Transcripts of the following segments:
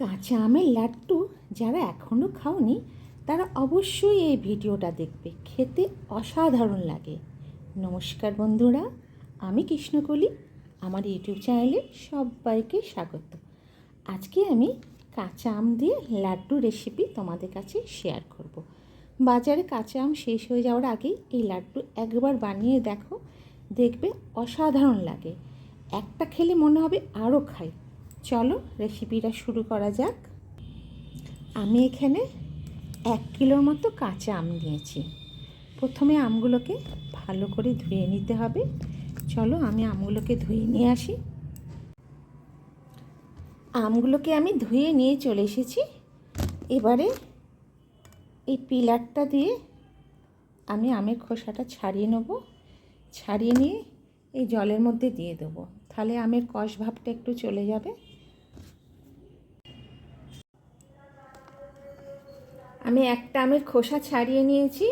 কাঁচা আমের লাড্ডু যারা এখনও খাওনি, তারা অবশ্যই এই ভিডিওটা দেখবে। খেতে অসাধারণ লাগে। নমস্কার বন্ধুরা, আমি কৃষ্ণকলি। আমার ইউটিউব চ্যানেলে সবাইকে স্বাগত। আজকে আমি কাঁচা আম দিয়ে লাড্ডু রেসিপি তোমাদের কাছে শেয়ার করব। বাজারে কাঁচা আম শেষ হয়ে যাওয়ার আগেই এই লাড্ডু একবার বানিয়ে দেখো। দেখবে অসাধারণ লাগে। একটা খেলে মনে হবে আরও খাই। চলো রেসিপিটা শুরু করা যাক। আমি এখানে এক কিলোর মতো কাঁচা আম নিয়েছি। প্রথমে আমগুলোকে ভালো করে ধুয়ে নিতে হবে। চলো আমি আমগুলোকে ধুয়ে নিয়ে আসি। আমগুলোকে আমি ধুয়ে নিয়ে চলে এসেছি। এবারে এই পিলারটা দিয়ে আমি আমের খোসাটা ছাড়িয়ে নেব। ছাড়িয়ে নিয়ে এই জলের মধ্যে দিয়ে দেবো। তাহলে আমের কষ ভাবটা একটু চলে যাবে। আমি একটা আমের খোসা ছাড়িয়ে নিয়েছি।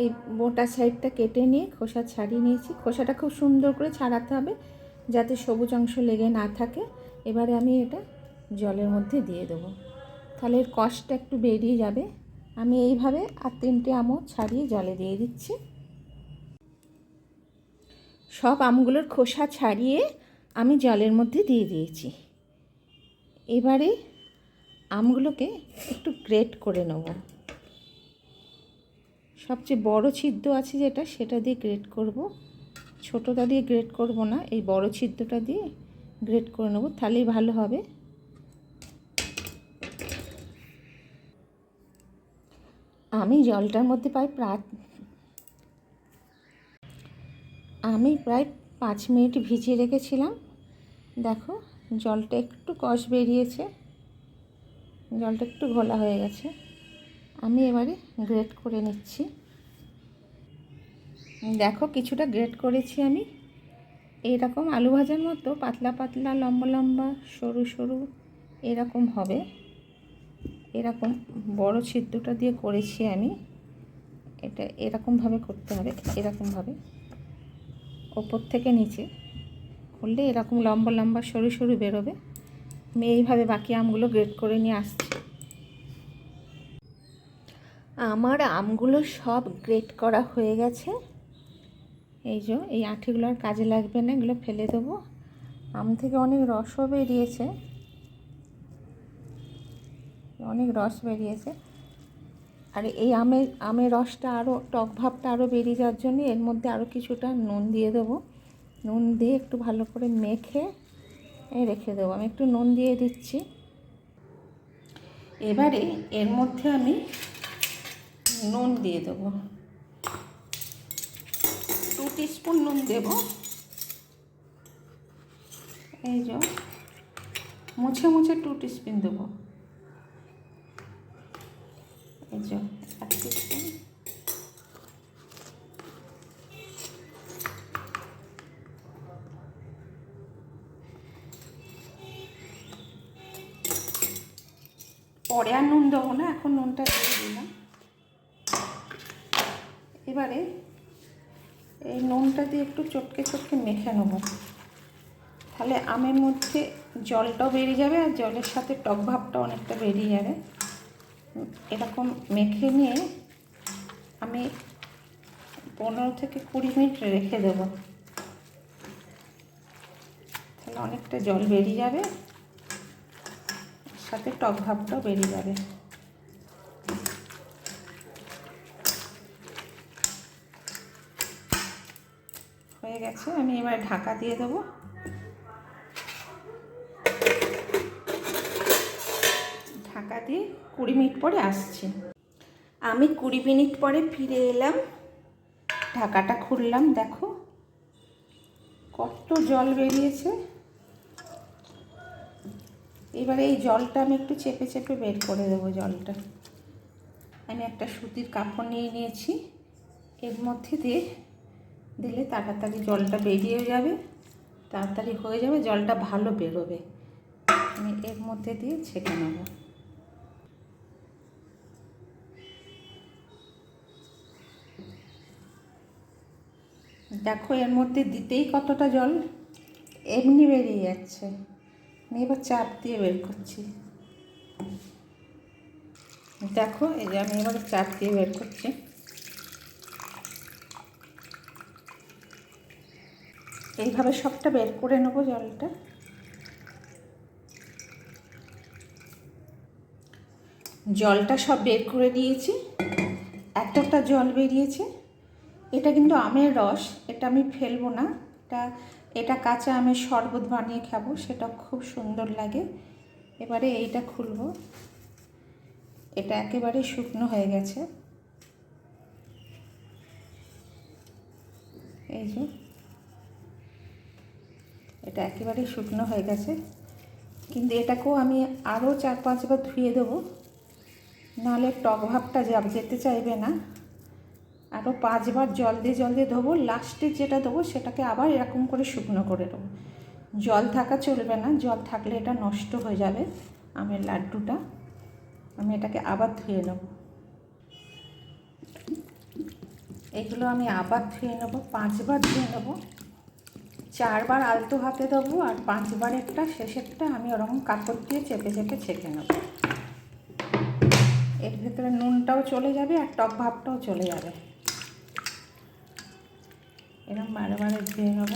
এই মোটা সাইডটা কেটে নিয়ে খোসা ছাড়িয়ে নিয়েছি। খোসাটা খুব সুন্দর করে ছাড়াতে হবে যাতে সবুজ অংশ লেগে না থাকে। এবারে আমি এটা জলের মধ্যে দিয়ে দেবো। তাহলে এর কষটা একটু বেরিয়ে যাবে। আমি এইভাবে আর তিনটে আমও ছাড়িয়ে জলে দিয়ে দিচ্ছি। সব আমগুলোর খোসা ছাড়িয়ে আমি জলের মধ্যে দিয়ে দিয়েছি। এবারে আমগুলোকে একটু গ্রেট করে নেব। সবচেয়ে বড় ছিদ্র আছে যেটা, সেটা দিয়ে গ্রেট করব। ছোটোটা দিয়ে গ্রেট করব না, এই বড় ছিদ্রটা দিয়ে গ্রেট করে নেব, তাহলেই ভালো হবে। আমি জলটার মধ্যে প্রায় প্রায় আমি প্রায় পাঁচ মিনিট ভিজিয়ে রেখেছিলাম। দেখো, জলটা একটু কষ বেরিয়েছে। জলটা একটু ঘোলা হয়ে গেছে। আমি এবারে গ্রেট করে নিচ্ছি। দেখো কিছুটা গ্রেট করেছি আমি। এরকম আলু ভাজার মতো পাতলা পাতলা, লম্বা লম্বা, সরু সরু এরকম হবে। এরকম বড় ছিদ্রটা দিয়ে করেছি আমি। এটা এরকমভাবে করতে হবে, এরকমভাবে। ওপর থেকে নিচে। করলে এরকম লম্বা লম্বা সরু সরু বেরোবে। আমি এইভাবে বাকি আমগুলো গ্রেড করে নিয়ে আসছি। আমার আমগুলো সব গ্রেড করা হয়ে গেছে। এই যে এই আঠিগুলো আর কাজে লাগবে না এগুলো ফেলে দেবো। আম থেকে অনেক রসও বেরিয়েছে। অনেক রস বেরিয়েছে। আর এই আমের আমের রসটা আরও টক ভাবটা আরও বেরিয়ে যাওয়ার জন্য এর মধ্যে আরও কিছুটা নুন দিয়ে দেবো। নুন দিয়ে একটু ভালো করে মেখে রেখে দেবো, আমি একটু নুন দিয়ে দিচ্ছি। এবারে এর মধ্যে আমি নুন দিয়ে দেবো। টু টিস্পুন নুন দেব। এই যে, মুছে মুছে টু টিস্পুন দেবো। এই যে, এক পরে আর নুন দেবো না, এখন নুনটা দিয়ে দিলাম। এবারে এই নুনটা দিয়ে একটু চটকে চটকে মেখে নেব। তাহলে আমের মধ্যে জলটাও বেরিয়ে যাবে আর জলের সাথে টক ভাবটা অনেকটা বেরিয়ে যাবে। এরকম মেখে নিয়ে আমি পনেরো থেকে কুড়ি মিনিট রেখে দেবো। তাহলে অনেকটা জল বেরিয়ে যাবে। সাথে টক ভাবটাও বেরিয়ে যাবে। হয়ে গেছে, আমি এবার ঢাকা দিয়ে দেবো। ঢাকা দিয়ে কুড়ি মিনিট পরে আসছি। আমি কুড়ি মিনিট পরে ফিরে এলাম। ঢাকাটা খুললাম, দেখো। কত জল বেরিয়েছে। এবারে এই জলটা আমি একটু চেপে চেপে বের করে দেবো জলটা। আমি একটা সুতির কাপড় নিয়ে নিয়েছি। এর মধ্যে দিয়ে দিলে তাড়াতাড়ি জলটা বেরিয়ে যাবে, তাড়াতাড়ি হয়ে যাবে, জলটা ভালো বেরোবে। আমি এর মধ্যে দিয়ে ছেঁকে নেব। দেখো এর মধ্যে দিতেই কতটা জল, এমনি বেরিয়ে যাচ্ছে। আমি এবার চাপ দিয়ে বের করছি। দেখো, এই যে আমি এবার চাপ দিয়ে বের করছি। এইভাবে সবটা বের করে নেব জলটা। জলটা সব বের করে দিয়েছি। একটা জল বেরিয়েছে। এটা কিন্তু আমের রস, এটা আমি ফেলব না। এটা এটা কাঁচা আমের শরবত বানিয়ে খাব, সেটা খুব সুন্দর লাগে। এবারে এইটা খুলবো। এটা একেবারে শুকনো হয়ে গেছে। এই যে। এটা একেবারে শুকনো হয়ে গেছে। কিন্তু এটাকেও আমি আরও চার পাঁচবার ধুয়ে দেবো। নাহলে টক ভাবটা যেতে চাইবে না। আরও পাঁচবার জল দিয়ে জল দিয়ে ধোবো লাস্টে যেটা দেবো সেটাকে আবার এরকম করে শুকনো করে দেবো জল থাকা চলবে না, জল থাকলে এটা নষ্ট হয়ে যাবে আমের লাড্ডুটা, আমি এটাকে আবার ধুয়ে নেব। এগুলো আমি আবার ধুয়ে নেব, পাঁচবার ধুয়ে নেব। চারবার আলতো হাতে দেবো আর পাঁচবার একটা শেষেরটা আমি ওরকম কাপড় দিয়ে চেপে চেপে ছেঁকে নেব। এর ভেতরে নুনটাও চলে যাবে আর টক ভাবটাও চলে যাবে। এরকম বারে বারে ধুয়ে নেব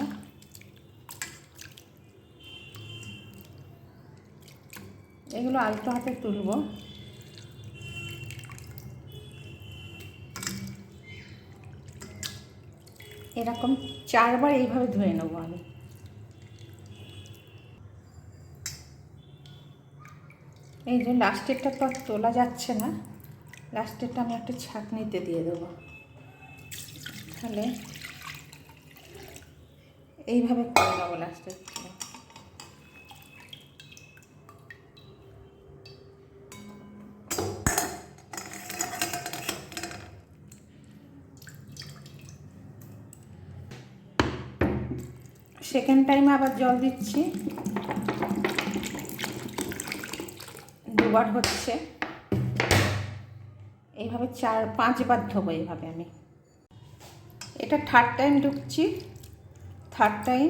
এগুলো আলতো হাতে তুলব। এরকম চারবার এইভাবে ধুয়ে নেব আমি। এই যে লাস্টেরটা তো তোলা যাচ্ছে না, লাস্টেরটা আমি একটা ছাঁকনিতে দিয়ে দেবো। তাহলে এইভাবে করে নেব লাস্টের সেকেন্ড টাইম আবার জল দিচ্ছি। দুবার হচ্ছে। এইভাবে চার, পাঁচবার ধোবো এইভাবে আমি। এটা থার্ড টাইম ঢুকছি। থার্ড টাইম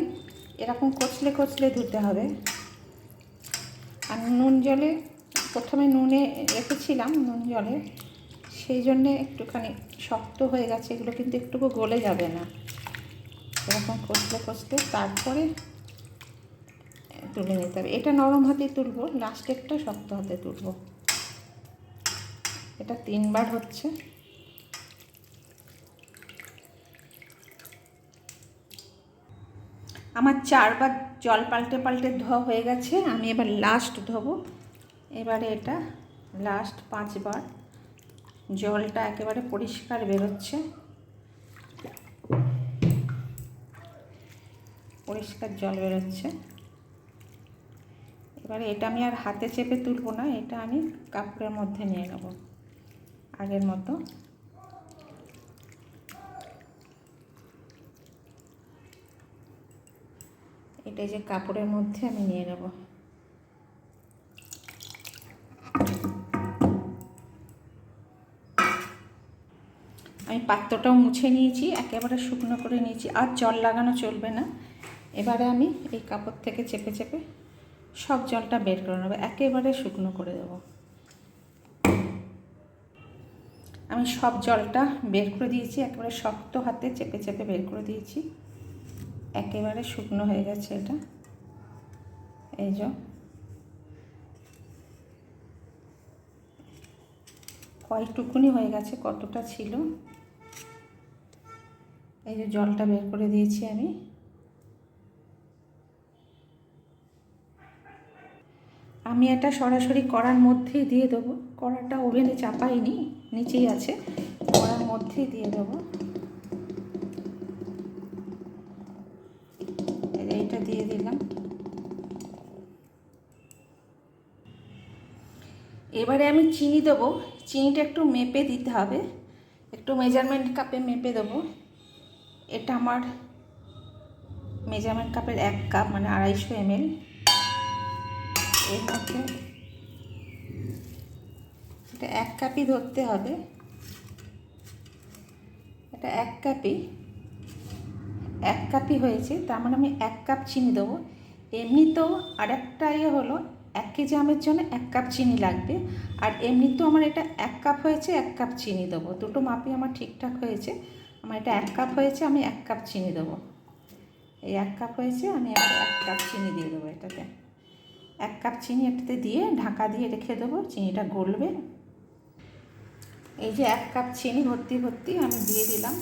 এরকম কচলে কচলে ধুতে হবে। আর নুন জলে প্রথমে নুনে রেখেছিলাম নুন জলে, সেই জন্যে একটুখানি শক্ত হয়ে গেছে, এগুলো কিন্তু একটুকু গলে যাবে না। এরকম কষলে কষলে তারপরে তুলে নিতে হবে। এটা নরম হাতে তুলবো লাস্টেরটা শক্ত হাতে তুলবো। এটা তিনবার হচ্ছে। আমার চারবার জল পাল্টে পাল্টে ধোয়া হয়ে গেছে, আমি এবার লাস্ট ধোবো। এবারে এটা লাস্ট পাঁচবার। জলটা একেবারে পরিষ্কার বেরোচ্ছে। পরিষ্কার জল বেরোচ্ছে। এবারে এটা আমি আর হাতে চেপে তুলবো না, এটা আমি কাপড়ের মধ্যে নিয়ে নেব। আগের মতো। এটা যে কাপড়ের মধ্যে আমি নিয়ে নেব। আমি পাত্রটাও মুছে নিয়েছি, একেবারে শুকনো করে নিয়েছি। আর জল লাগানো চলবে না। এবারে আমি এই কাপড় থেকে চেপে চেপে সব জলটা বের করে নেব, একেবারে শুকনো করে দেবো। আমি সব জলটা বের করে দিয়েছি, একেবারে শক্ত হাতে চেপে চেপে বের করে দিয়েছি। একেবারে শুকনো হয়ে গেছে এটা। এই যে। কয়টুকুনি হয়ে গেছে, কতটা ছিল? এই যে জলটা বের করে দিয়েছি আমি। আমি এটা সরাসরি কড়ার মধ্যেই দিয়ে দেবো। কড়াটা ওভেনে চাপাইনি, নিচেই আছে। কড়ার মধ্যেই দিয়ে দেবো এইটা দিয়ে দিলাম। এবারে আমি চিনি দেবো। চিনিটা একটু মেপে দিতে হবে। একটু মেজারমেন্ট কাপে মেপে দেবো। এটা আমার মেজারমেন্ট কাপের এক কাপ মানে আড়াইশো এমএল এর মধ্যে এটা এক কাপই ধরতে হবে। এটা এক কাপই এক কাপই হয়েছে তার মানে আমি এক কাপ চিনি দেবো এমনিতেও আরেকটা ইয়ে হলো এক কেজি আমের জন্য এক কাপ চিনি লাগবে আর এমনিতেও আমার এটা এক কাপ হয়েছে এক কাপ চিনি দেবো দুটো মাপই আমার ঠিকঠাক হয়েছে আমার এটা এক কাপ হয়েছে আমি এক কাপ চিনি দেবো এই এক কাপ হয়েছে আমি এক কাপ চিনি দিয়ে দেবো এটাতে এক কাপ চিনি এটাতে দিয়ে ঢাকা দিয়ে রেখে দেবো চিনিটা গলবে এই যে এক কাপ চিনি ভর্তি ভর্তি আমি দিয়ে দিলাম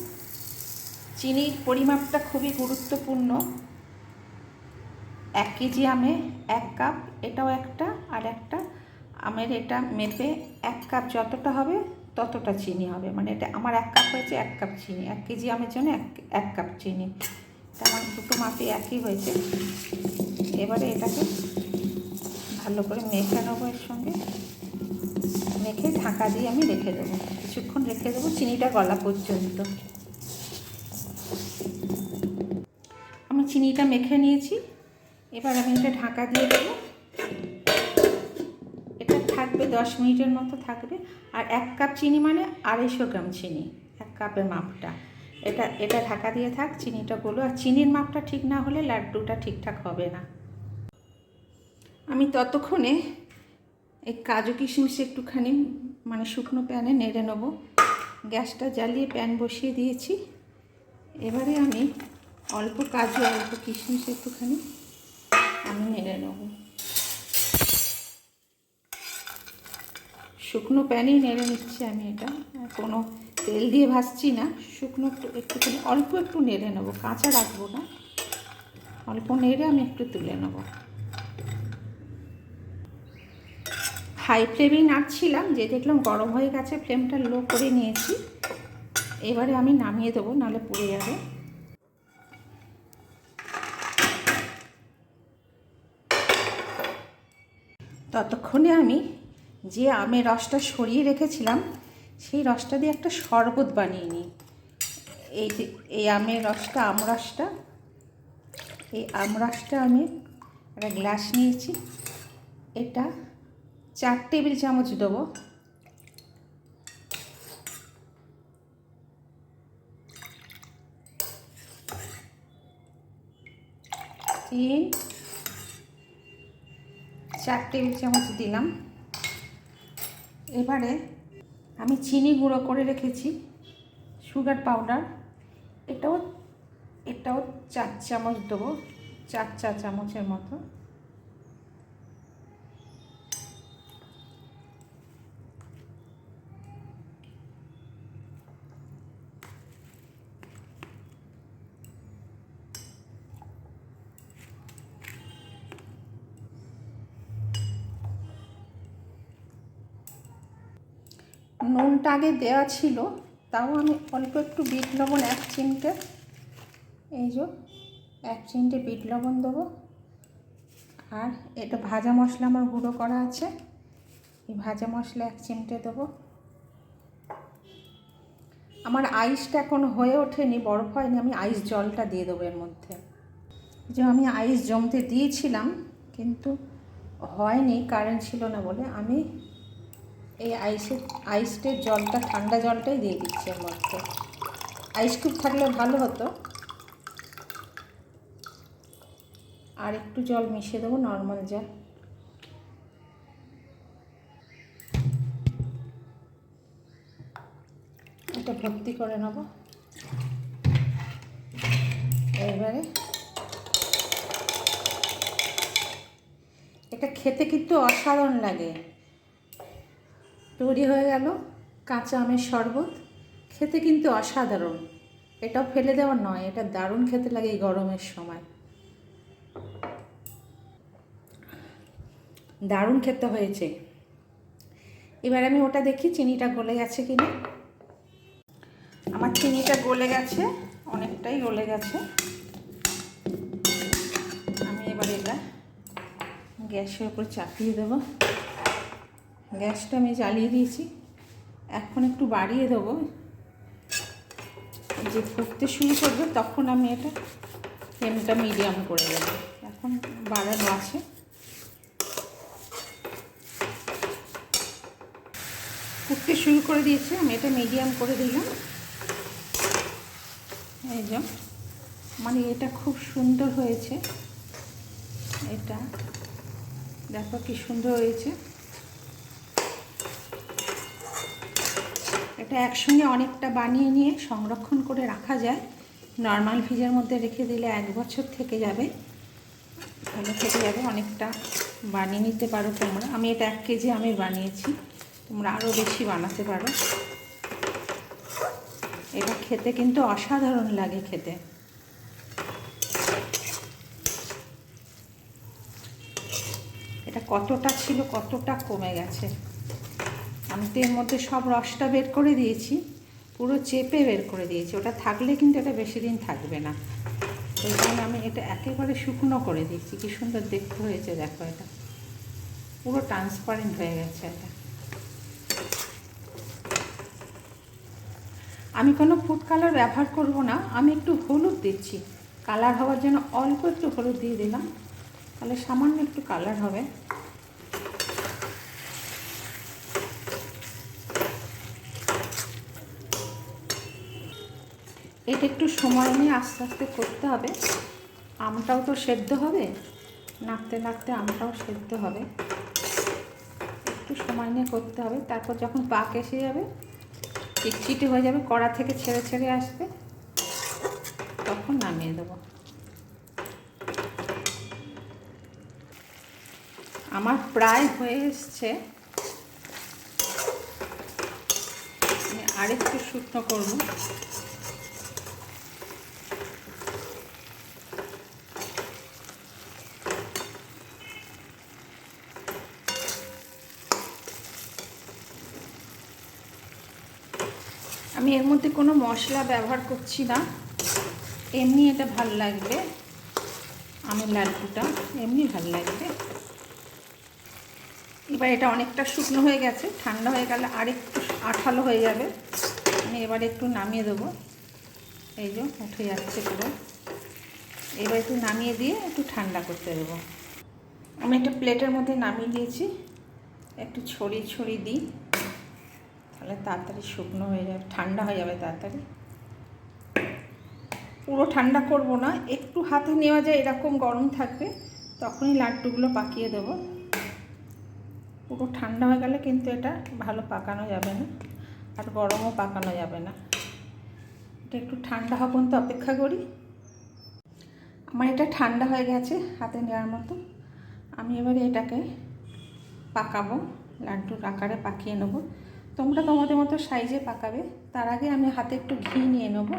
চিনির পরিমাপটা খুবই গুরুত্বপূর্ণ। এক কেজি আমে এক কাপ, এটাও একটা, আর একটা আমের এটা মেপে এক কাপ যতটা হবে ততটা চিনি হবে। মানে এটা আমার এক কাপ হয়েছে, এক কাপ চিনি। এক কেজি আমের জন্য এক এক কাপ চিনি। তা আমার দুটো মাপে একই হয়েছে। এবারে এটাকে ভালো করে মেখে নেব এর সঙ্গে। মেখে ঢাকা দিয়ে আমি রেখে দেবো। কিছুক্ষণ রেখে দেবো চিনিটা গলা পর্যন্ত। চিনিটা মেখে নিয়েছি। এবার আমি এটা ঢাকা দিয়ে দেবো। এটা থাকবে দশ মিনিটের মতো থাকবে। আর এক কাপ চিনি মানে আড়াইশো গ্রাম চিনি, এক কাপের মাপটা। এটা এটা ঢাকা দিয়ে থাক, চিনিটা গুলো। আর চিনির মাপটা ঠিক না হলে লাড্ডুটা ঠিকঠাক হবে না। আমি ততক্ষণে এই কাজু কিশমিশ একটুখানি মানে শুকনো প্যানে নেড়ে নেব। গ্যাসটা জ্বালিয়ে প্যান বসিয়ে দিয়েছি। এবারে আমি অল্প কাজু, অল্প কিশমিশ একটুখানি, আমি নেড়ে নেব। শুকনো প্যানেই নেড়ে নিচ্ছি আমি এটা। কোনো তেল দিয়ে ভাজছি না, শুকনো একটু, একটুখানি, অল্প একটু নেড়ে নেব, কাঁচা রাখব না। অল্প নেড়ে আমি একটু তুলে নেব। হাই ফ্লেমেই নাড়ছিলাম, যে দেখলাম গরম হয়ে গেছে, ফ্লেমটা লো করে নিয়েছি। এবারে আমি নামিয়ে দেবো, নাহলে পুড়ে যাবে। ততক্ষণে আমি যে আমের রসটা সরিয়ে রেখেছিলাম, সেই রসটা দিয়ে একটা শরবত বানিয়ে নিই। এই এই আমের রসটা আমরসটা এই আমরসটা আমি একটা গ্লাস নিয়েছি। এটা চার টেবিল চামচ দেবো। তিন চার টেবিল চামচ দিলাম। এবারে আমি চিনি গুঁড়ো করে রেখেছি, সুগার পাউডার। এটাও এটাও চার চামচ দেবো, চার চা চামচের মতো। নুনটা আগে দেওয়া ছিল, তাও আমি অল্প একটু বিট লবণ, এক চিমটে। এই যে, এক চিমটে বিট লবণ দেবো। আর এটা ভাজা মশলা আমার গুঁড়ো করা আছে। এই ভাজা মশলা এক চিমটে দেবো। আমার আইসটা এখন হয়ে ওঠেনি, বরফ হয়নি, আমি আইস জলটা দিয়ে দেবো এর মধ্যে। যে আমি আইস জমতে দিয়েছিলাম, কিন্তু হয়নি, কারেন্ট ছিল না বলে আমি এই আইসের জলটা, ঠান্ডা জলটাই দিয়ে দিচ্ছি এর মধ্যে। আইস কিউব থাকলে ভালো হতো। আর একটু জল মিশিয়ে দেবো, নর্মাল জল। এটা ভর্তি করে নেব। এবারে এটা খেতে কিন্তু অসাধারণ লাগে। তৈরি হয়ে গেল কাঁচা আমের শরবত। খেতে কিন্তু অসাধারণ। এটাও ফেলে দেওয়ার নয়, এটা দারুণ খেতে লাগে এই গরমের সময়। দারুণ খেতে হয়েছে। এবার আমি ওটা দেখি চিনিটা গলে গেছে কি না আমার চিনিটা গলে গেছে, অনেকটাই গলে গেছে। আমি এবার এটা গ্যাসের উপর চাপিয়ে দেবো। গ্যাসটা আমি জ্বালিয়ে দিয়েছি। এখন একটু বাড়িয়ে দেবো। যে ফুটতে শুরু করবে, তখন আমি এটা ফ্লেমটা মিডিয়াম করে দেবো এখন বাড়ানো আছে। ফুটতে শুরু করে দিয়েছি, আমি এটা মিডিয়াম করে দিলাম। এই যে মানে এটা খুব সুন্দর হয়েছে। এটা দেখো কি সুন্দর হয়েছে। এটা একসঙ্গে অনেকটা বানিয়ে নিয়ে সংরক্ষণ করে রাখা যায়। নর্মাল ফ্রিজের মধ্যে রেখে দিলে এক বছর থেকে যাবে। ভালো থেকে যাবে, অনেকটা বানিয়ে নিতে পারো তোমরা। আমি এটা এক কেজি আমি বানিয়েছি, তোমরা আরও বেশি বানাতে পারো। এটা খেতে কিন্তু অসাধারণ লাগে খেতে। এটা কতটা ছিল, কতটা কমে গেছে। আমি তো এর মধ্যে সব রসটা বের করে দিয়েছি, পুরো চেপে বের করে দিয়েছি। ওটা থাকলে কিন্তু এটা বেশি দিন থাকবে না। ওই জন্য আমি এটা একেবারে শুকনো করে দিয়েছি। কি সুন্দর দেখতে হয়েছে, দেখো এটা। পুরো ট্রান্সপারেন্ট হয়ে গেছে এটা। আমি কোনো ফুড কালার ব্যবহার করব না। আমি একটু হলুদ দিচ্ছি। কালার হওয়ার জন্য অল্প একটু হলুদ দিয়ে দিলাম। তাহলে সামান্য একটু কালার হবে। এটা একটু সময় নিয়ে আস্তে আস্তে করতে হবে। আমটাও তো সেদ্ধ হবে, নাড়তে নাড়তে আমটাও সেদ্ধ হবে। একটু সময় নিয়ে করতে হবে, তারপর যখন পাক এসে যাবে, চিটচিটে হয়ে যাবে, কড়া থেকে ছেড়ে ছেড়ে আসবে, তখন নামিয়ে দেবো। আমার প্রায় হয়ে এসছে। আরেকটু শুকনো করব। আমি এর মধ্যে কোনো মশলা ব্যবহার করছি না। এমনি এটা ভালো লাগবে। আমের লাড্ডুটা এমনি ভালো লাগবে। এবার এটা অনেকটা শুকনো হয়ে গেছে, ঠান্ডা হয়ে গেলে আরেকটু আঠালো হয়ে যাবে। আমি এবার একটু নামিয়ে দেবো। এই যে উঠে যাচ্ছে পুরো। এবার একটু নামিয়ে দিয়ে একটু ঠান্ডা করতে দেবো। আমি একটা প্লেটের মধ্যে নামিয়ে দিয়েছি। একটু ছড়িয়ে ছড়িয়ে দিই। তাহলে তাড়াতাড়ি শুকনো হয়ে যাবে, ঠান্ডা হয়ে যাবে তাড়াতাড়ি। পুরো ঠান্ডা করব না, একটু হাতে নেওয়া যায় এরকম গরম থাকবে, তখনই লাড্ডুগুলো পাকিয়ে দেব। পুরো ঠান্ডা হয়ে গেলে কিন্তু এটা ভালো পাকানো যাবে না, আর গরমও পাকানো যাবে না। এটা একটু ঠান্ডা হওয়া পর্যন্ত অপেক্ষা করি। আমার এটা ঠান্ডা হয়ে গেছে হাতে নেওয়ার মতো। আমি এবারে এটাকে পাকাবো, লাড্ডুর আকারে পাকিয়ে নেব। তোমরা তোমাদের মতো সাইজে পাকাবে। তার আগে আমি হাতে একটু ঘি নিয়ে নেব।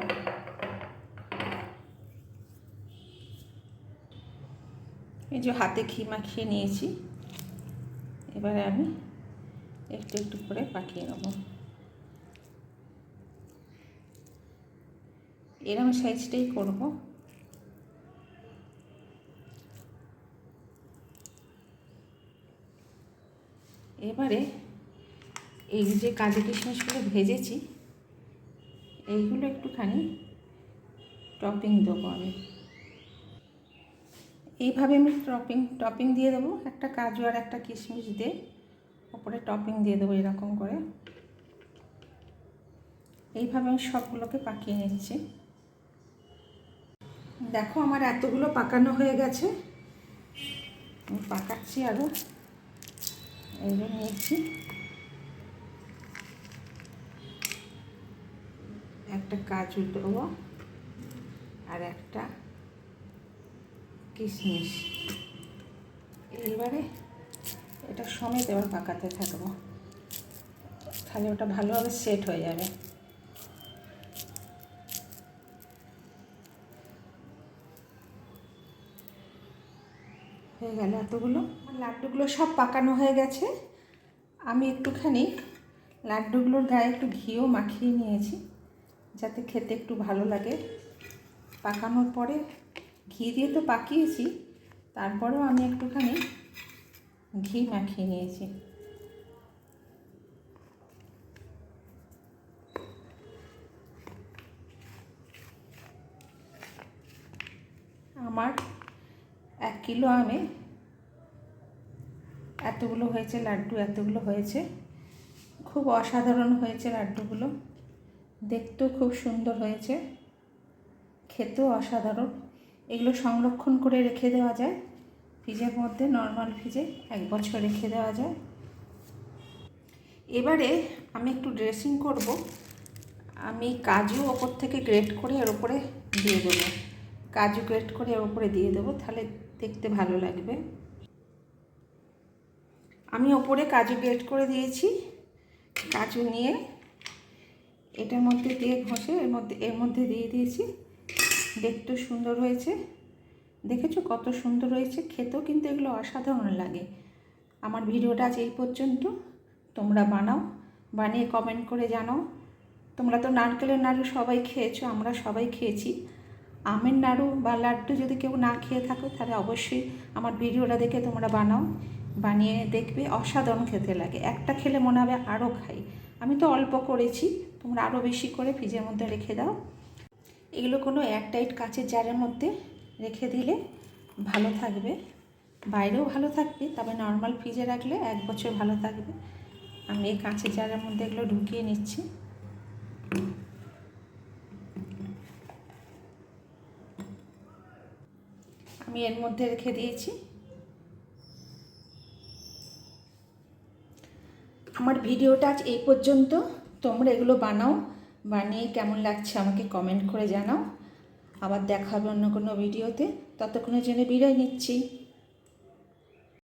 এই যে হাতে ঘি মাখিয়ে নিয়েছি। এবারে আমি একটু একটু করে পাকিয়ে নেব। এরম সাইজটাই করব। এবারে এই যে কাজু কিশমিশগুলো ভেজেছি, এইগুলো একটুখানি টপিং দেবো আমি। এইভাবে আমি টপিং টপিং দিয়ে দেবো, একটা কাজু আর একটা কিশমিশ দিয়ে ওপরে টপিং দিয়ে দেবো এরকম করে। এইভাবে আমি সবগুলোকে পাকিয়ে নিচ্ছি। দেখো আমার এতগুলো পাকানো হয়ে গেছে। আমি পাকাচ্ছি আরও এইগুলো নিয়েছি একটা কাজু দেবো আর একটা কিশমিশ। এইবারে এটা সমেত এবার পাকাতে থাকব। তাহলে ওটা ভালোভাবে সেট হয়ে যাবে। হয়ে গেল এতগুলো। লাড্ডুগুলো সব পাকানো হয়ে গেছে। আমি একটুখানি লাড্ডুগুলোর গায়ে একটু ঘিও মাখিয়ে নিয়েছি। যাতে খেতে একটু ভালো লাগে। পাকানোর পরে ঘি দিয়ে তো পাকিয়েছি, তারপরেও আমি একটুখানি ঘি মাখিয়ে নিয়েছি। আমার এক কিলো আমে এতগুলো হয়েছে, লাড্ডু এতগুলো হয়েছে। খুব অসাধারণ হয়েছে লাড্ডুগুলো। দেখতেও খুব সুন্দর হয়েছে। খেতেও অসাধারণ। এগুলো সংরক্ষণ করে রেখে দেওয়া যায়। ফ্রিজের মধ্যে, নর্মাল ফ্রিজে এক বছর রেখে দেওয়া যায়। এবারে আমি একটু ড্রেসিং করব। আমি কাজু ওপর থেকে গ্রেট করে এর ওপরে দিয়ে দেবো। কাজু গ্রেট করে এর ওপরে দিয়ে দেবো, তাহলে দেখতে ভালো লাগবে। আমি ওপরে কাজু গ্রেট করে দিয়েছি। কাজু নিয়ে এটার মধ্যে দিয়ে ঘষে, এর মধ্যে এর মধ্যে দিয়ে দিয়েছি। দেখতেও সুন্দর হয়েছে। দেখেছ কত সুন্দর হয়েছে? খেতেও কিন্তু এগুলো অসাধারণ লাগে। আমার ভিডিওটা আজ এই পর্যন্ত। তোমরা বানাও, বানিয়ে কমেন্ট করে জানাও। তোমরা তো নারকেলের নাড়ু সবাই খেয়েছো, আমরা সবাই খেয়েছি। আমের নাড়ু বা লাড্ডু যদি কেউ না খেয়ে থাকো, তাহলে অবশ্যই আমার ভিডিওটা দেখে তোমরা বানাও। বানিয়ে দেখবে, অসাধারণ খেতে লাগে। একটা খেলে মনে হবে আরও খাই। আমি তো অল্প করেছি। তোমরা আরও বেশি করে ফ্রিজের মধ্যে রেখে দাও। এগুলো কোনো এয়ারটাইট কাঁচের জারের মধ্যে রেখে দিলে ভালো থাকবে। বাইরেও ভালো থাকবে, তবে নর্মাল ফ্রিজে রাখলে এক বছর ভালো থাকবে। আমি এই কাঁচের জারের মধ্যে এগুলো ঢুকিয়ে নিচ্ছি। আমি এর মধ্যে রেখে দিয়েছি। আমার ভিডিওটা আজ এই পর্যন্ত। তোমরা এগুলো বানাও। বানিয়ে কেমন লাগছে আমাকে কমেন্ট করে জানাও। আবার দেখাবে অন্য কোনো ভিডিওতে ততক্ষণের জন্য বিদায় নিচ্ছি।